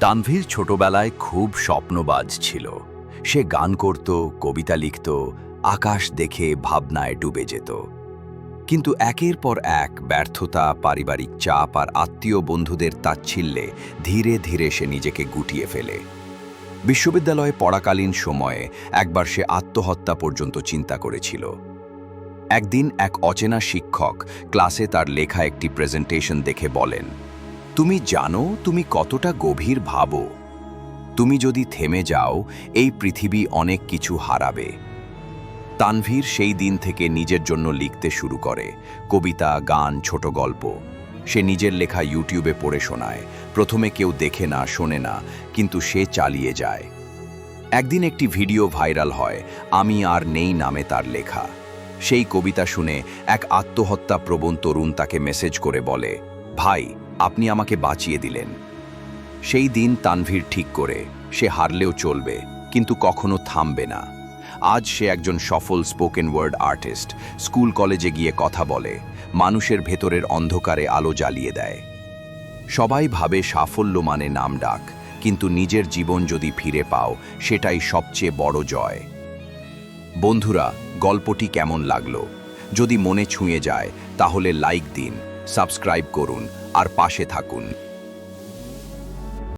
তানভীর ছোটবেলায় খুব স্বপ্নবাজ ছিল। সে গান করত, কবিতা লিখত, আকাশ দেখে ভাবনায় ডুবে যেত। কিন্তু একের পর এক ব্যর্থতা, পারিবারিক চাপ আর আত্মীয় বন্ধুদের তাচ্ছিল্যে ধীরে ধীরে সে নিজেকে গুটিয়ে ফেলে। বিশ্ববিদ্যালয়ে পড়াকালীন সময়ে একবার সে আত্মহত্যা পর্যন্ত চিন্তা করেছিল। একদিন এক অচেনা শিক্ষক ক্লাসে তার লেখা একটি প্রেজেন্টেশন দেখে বলেন তুমি জানো তুমি কতটা গভীর ভাবো। তুমি যদি থেমে যাও, এই পৃথিবী অনেক কিছু হারাবে। তানভীর সেই দিন থেকে নিজের জন্য লিখতে শুরু করে। কবিতা, গান, ছোট গল্প। সে নিজের লেখা ইউটিউবে পড়ে শোনায়। প্রথমে কেউ দেখে না, শোনে না, কিন্তু সে চালিয়ে যায়। একদিন একটি ভিডিও ভাইরাল হয়, আমি আর নেই নামে তার লেখা। সেই কবিতা শুনে এক আত্মহত্যা প্রবণ তরুণ তাকে মেসেজ করে বলে, ভাই আপনি আমাকে বাঁচিয়ে দিলেন। সেই দিন তানভীর ঠিক করে, সে হারলেও চলবে, কিন্তু কখনো থামবে না। আজ সে একজন সফল স্পোকেন ওয়ার্ড আর্টিস্ট স্কুল কলেজে গিয়ে কথা বলে, মানুষের ভেতরের অন্ধকারে আলো জ্বালিয়ে দেয়। সবাই ভাবে সাফল্য মানে নাম ডাক, কিন্তু নিজের জীবন যদি ফিরে পাও, সেটাই সবচেয়ে বড় জয়। বন্ধুরা, গল্পটি কেমন লাগল? যদি মনে ছুঁয়ে যায়, তাহলে লাইক দিন সাবস্ক্রাইব করুন আর পাশে থাকুন।